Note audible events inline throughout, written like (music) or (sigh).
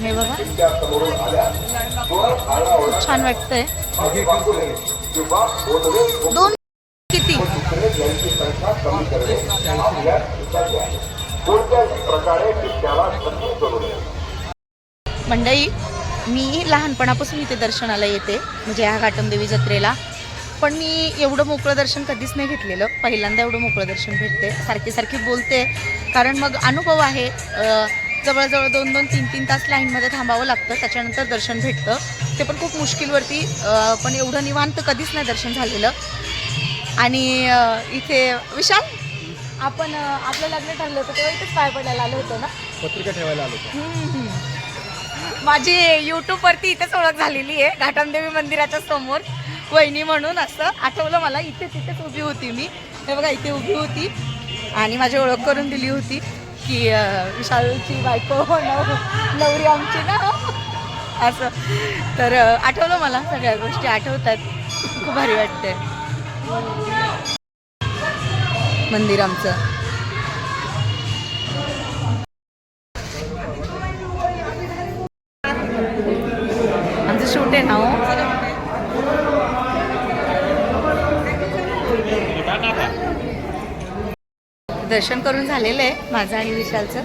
हे बघा. खूप छान वाटतंय. दोन किती? मंडई मी लहानपणापासून इथे दर्शनाला येते म्हणजे ह्या घाटमदेवी जत्रेला. पण मी एवढं मोकळं दर्शन कधीच नाही घेतलेलं. पहिल्यांदा एवढं मोकळं दर्शन भेटते सारखी सारखी बोलते. कारण मग अनुभव आहे. जवळजवळ दोन दोन तीन तीन तास लाईनमध्ये थांबावं लागतं. त्याच्यानंतर दर्शन भेटतं. ते पण खूप मुश्किलवरती पण एवढं निवांत कधीच नाही दर्शन झालेलं. आणि इथे विशाल आपण आपलं लग्न ठरलं होतं तेव्हा इथेच पाय पडायला आलो होतो ना? पत्रिका ठेवायला आलो होतो. माझी यूट्यूबवरती इथेच ओळख झालेली आहे घाटमदेवी मंदिराच्या समोर. वहिनी म्हणून असं आठवलं मला इथे तिथेच उभी होती मी. हे बघा इथे उभी होती. आणि माझी ओळख करून दिली होती. की विशालची बायको हो, नवरी आमची ना. असं. तर आठवलं मला सगळ्या गोष्टी. आठवतात. खूप भारी वाटते. मंदिर आमचं. आमचं शूट आहे ना हो. दर्शन करून झालेलं आहे माझं आणि विशालचं.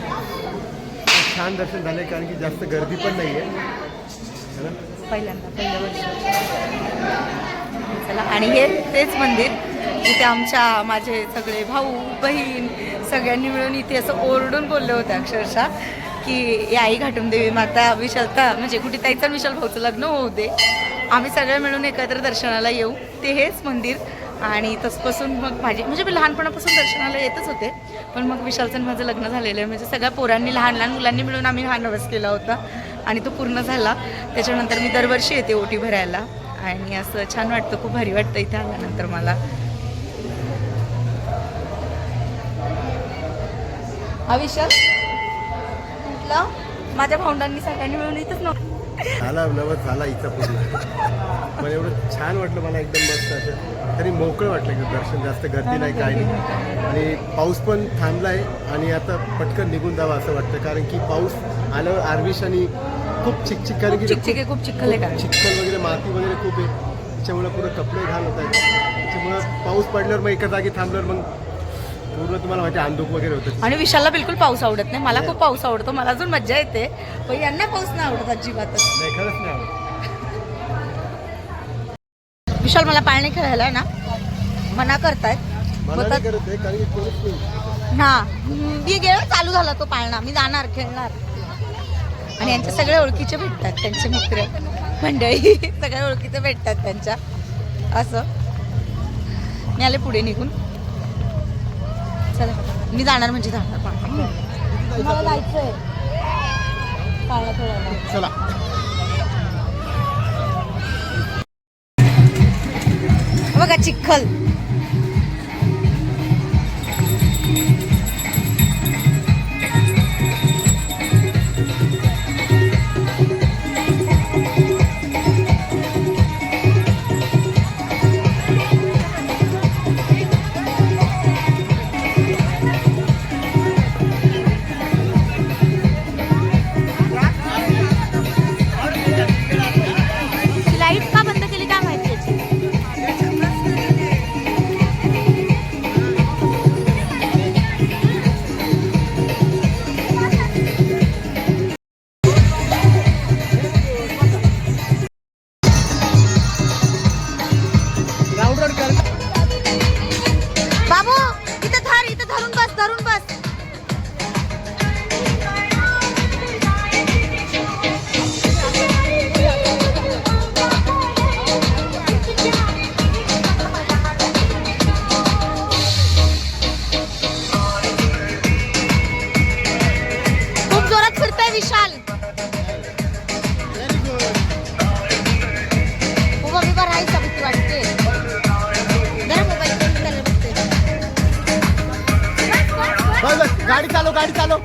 छान दर्शन झालंय कारण की जास्त गर्दी पण नाहीये. है ना? पहिल्यांदा पहिलं वर्ष. चला आणि हे तेच मंदिर इथे आमच्या माझे सगळे भाऊ बहीण सगळ्यांनी मिळून इथे असं ओरडून बोलले होते अक्षरशः की या आई घाटून देवी माता विशालता म्हणजे कुठे ताईचं आणि विशाल भाऊचं लग्न होऊ दे. आम्ही सगळे मिळून एकत्र दर्शनाला येऊ. ते हेच मंदिर आणि तसपासून मग माझी म्हणजे मी लहानपणापासून दर्शनाला येतच होते. पण मग विशालचं माझं लग्न झालेलं आहे. म्हणजे सगळ्या पोरांनी लहान लहान मुलांनी मिळून आम्ही हा नवस केला होता. आणि तो पूर्ण झाला. त्याच्यानंतर मी दरवर्षी येते ओटी भरायला. आणि असं छान वाटतं. खूप भारी वाटतं इथे आल्यानंतर मला. हा विशाल? म्हटलं माझ्या भावंडांनी सगळ्यांनी मिळून इथंच नव्हतं झाला नवस झाला इथं पूर्ण. पण एवढं छान वाटलं मला एकदम मस्त असं. तरी मोकळं वाटलं की दर्शन जास्त गर्दी नाही काय नाही. आणि पाऊस पण थांबलाय आणि आता पटकन निघून जावं असं वाटतं. कारण की पाऊस आल्यावर आर्विश आणि खूप चिकचिक कारण की चिकचिक आहे खूप चिखल आहे चिखल वगैरे माती वगैरे खूप आहे. त्याच्यामुळे पुढे कपडे घाल होत आहेत. त्याच्यामुळं पाऊस पडल्यावर मग एका जागी थांबल्यावर मग पूर्ण तुम्हाला माहिती आहे, अंधूक वगैरे होतं. आणि विशालला बिलकुल पाऊस आवडत नाही. मला खूप पाऊस आवडतो. मला अजून मज्जा येते. पण यांना पाऊस नाही आवडत अजिबातच. नाही खरंच नाही आवडत. विशाल मला पाळणे खेळायला ना? मना करतायत मला बोलतात, नाही करत आहे कारण की कोणीच नाही. हा. मी गेलो चालू झाला तो पाळणा. मी जाणार खेळणार. आणि यांचे सगळे ओळखीचे भेटतात त्यांचे मित्र मंडळी. (laughs) सगळे ओळखीचे भेटतात त्यांच्या. असं. मी आले पुढे निघून. चला. मी जाणार म्हणजे जाणार. पाळणा मला जायचंय. पाळणा खेळायला चला. बघा चिखल. धरून बस धरून बस खूप जोरात फिरतोय विशाल बस बस गाडी चालव गाडी चालव.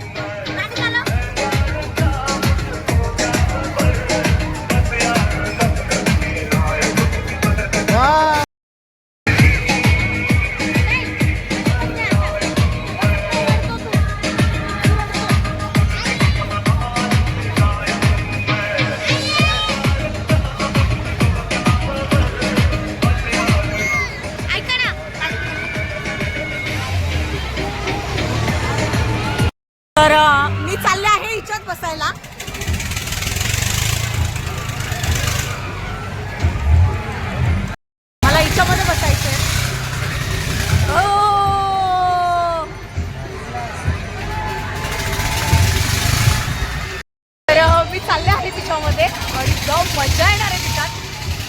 मजा येणार आहे तिच्यात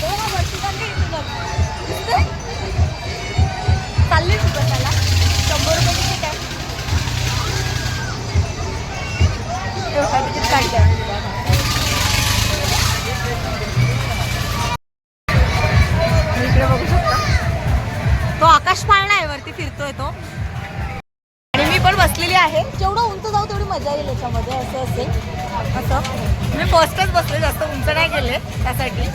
हो मग वर्षी चालली आहे चालली तू बसायला शंभर रुपये तिकीट आहे. हे तिकीट काढते तो आकाश पाळणा आहे वरती फिरतोय तो. आणि बसलेली आहे. जेवढं उंच जाऊ तेवढी मजा येईल याच्यामध्ये असं असेल. असं. मी फर्स्टच बसले जास्त उंच नाही गेले त्यासाठी.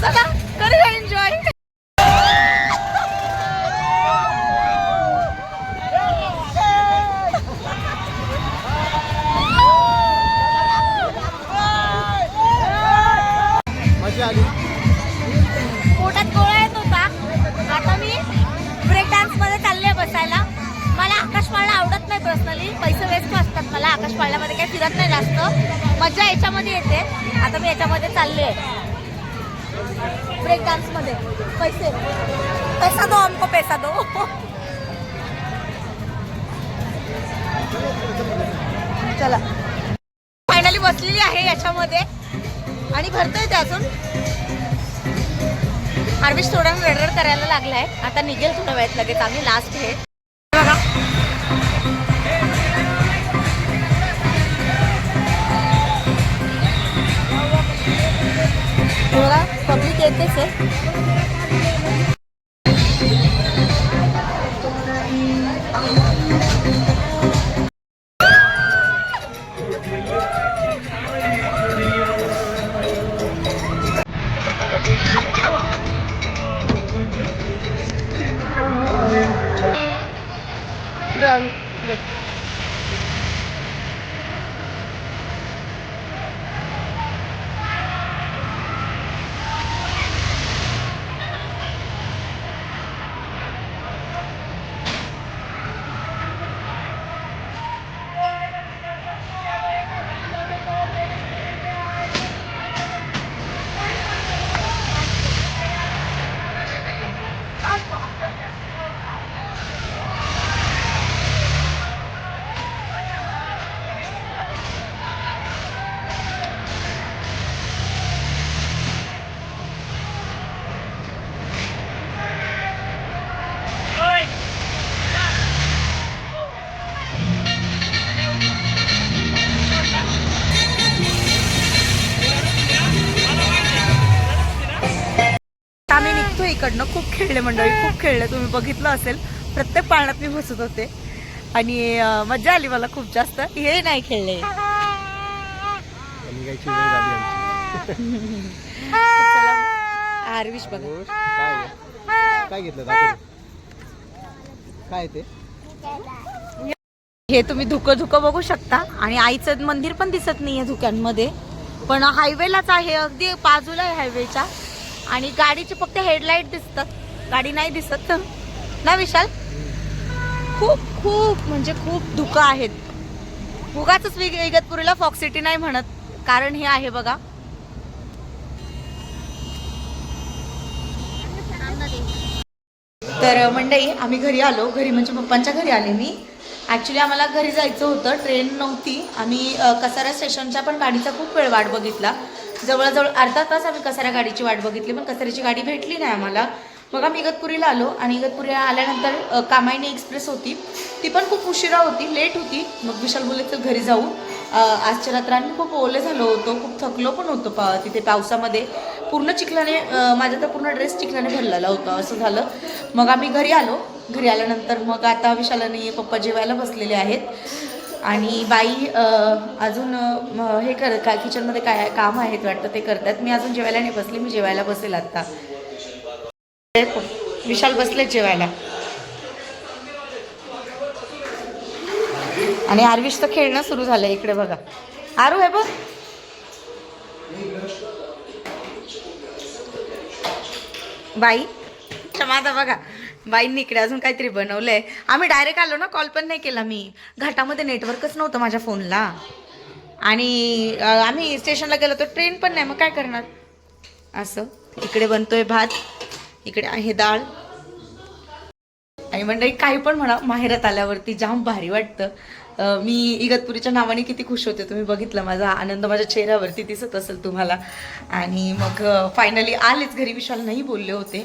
चला करूया एन्जॉय आकाश पाळण्यामध्ये काही फिरत नाही जास्त. मजा याच्यामध्ये येते. आता मी याच्यामध्ये चालले ब्रेक डान्समध्ये. पैसे. पैसा दो हमको पैसा दो. चला. फायनली बसलेली आहे याच्यामध्ये. आणि भरतोय ते अजून. हार्वेस्ट थोडा वेळ करायला लागलाय. आता निघेल थोडा वेळेत लगेच. आम्ही लास्ट हे tardes. इकडनं खूप खेळले मंडळी खूप खेळले. तुम्ही बघितलं असेल प्रत्येक पाळण्यात मी बसत होते. आणि मजा आली मला खूप जास्त. हे नाही खेळले. (laughs) आरविश बघा. काय घेतलं काय ते? हे तुम्ही धुकं धुकं बघू शकता. आणि आईचं मंदिर पण दिसत नाहीये धुक्यांमध्ये. पण हायवेलाच आहे अगदी बाजूला आहे हायवेच्या. आणि गाडीचे फक्त हेडलाईट दिसतात गाडी नाही दिसत. ना विशाल? खूप खूप म्हणजे खूप धुकं आहेत. उगाच इगतपुरीला फॉक्स सिटी नाही म्हणत. कारण हे आहे बघा. तर मंडई आम्ही घरी आलो. घरी म्हणजे पप्पांच्या घरी आले मी. ॲक्च्युली आम्हाला घरी जायचं होतं. ट्रेन नव्हती. आम्ही कसारा स्टेशनच्या पण गाडीचा खूप वेळ वाट बघितला. जवळजवळ अर्धा तास आम्ही कसारा गाडीची वाट बघितली पण कसाऱ्याची गाडी भेटली नाही आम्हाला. मग आम्ही इगतपुरीला आलो आणि इगतपुरीला आल्यानंतर कामायनी एक्सप्रेस होती. ती पण खूप उशिरा होती लेट होती. मग विशाल बोलले तर घरी जाऊ. आजच्या रात्र आम्ही खूप ओले झालो होतो खूप थकलो पण होतो पा तिथे पावसामध्ये. पूर्ण चिखलाने माझा तर पूर्ण ड्रेस चिखलाने भरलेला होता असं झालं. मग आम्ही घरी आलो. घरी आल्यानंतर मग आता विशालाने पप्पा जेवायला बसलेले आहेत. आणि बाई अजून हे कर काय किचनमध्ये काय काम आहेत वाटतं ते करतात. मी अजून जेवायला नाही बसली मी जेवायला बसेल आत्ता विशाल बसले जेवायला. आणि आरविश तर खेळणं सुरू झालं इकडे बघा. आरू हे बघ. बाई क्षमा बघा. बाईंनी इकडे अजून काहीतरी बनवलंय. आम्ही डायरेक्ट आलो ना कॉल पण नाही केला मी. घाटामध्ये नेटवर्कच नव्हतं माझ्या फोनला आणि आम्ही स्टेशनला गेलो तर ट्रेन पण नाही. मग काय करणार? असं. इकडे बनतोय भात इकडे आहे डाळ. आणि मंडळी काही पण म्हणा माहेरात आल्यावरती जाम भारी वाटतं. मी इगतपुरीच्या नावाने किती खुश होते तुम्ही बघितलं माझा आनंद माझ्या चेहऱ्यावरती दिसत असेल तुम्हाला. आणि मग फायनली आलेच घरी विशाल नाही बोलले होते.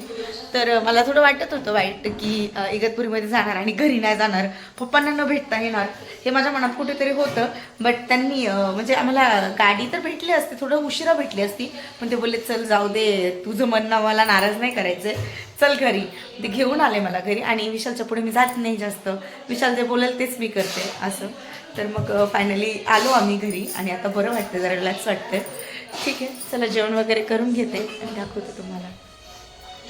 तर मला थोडं वाटत होतं वाईट की इगतपुरीमध्ये जाणार आणि घरी नाही जाणार. पप्पांना न भेटता येणार हे माझ्या मनात कुठेतरी होतं. बट त्यांनी म्हणजे आम्हाला गाडी तर भेटली असते थोडं उशिरा भेटली असती. पण ते बोलले चल जाऊ दे तुझं म्हणणं मला नाराज नाही करायचं चल घरी. ते घेऊन आले मला घरी आणि विशालच्या पुढे मी जात नाही जास्त. विशाल जे बोलेल तेच मी करते असं तर मग फायनली आलो आम्ही घरी आणि आता बरं वाटतं जरा रिलॅक्स वाटतं ठीक आहे चला जेवण वगैरे करून घेते आणि दाखवते तुम्हाला.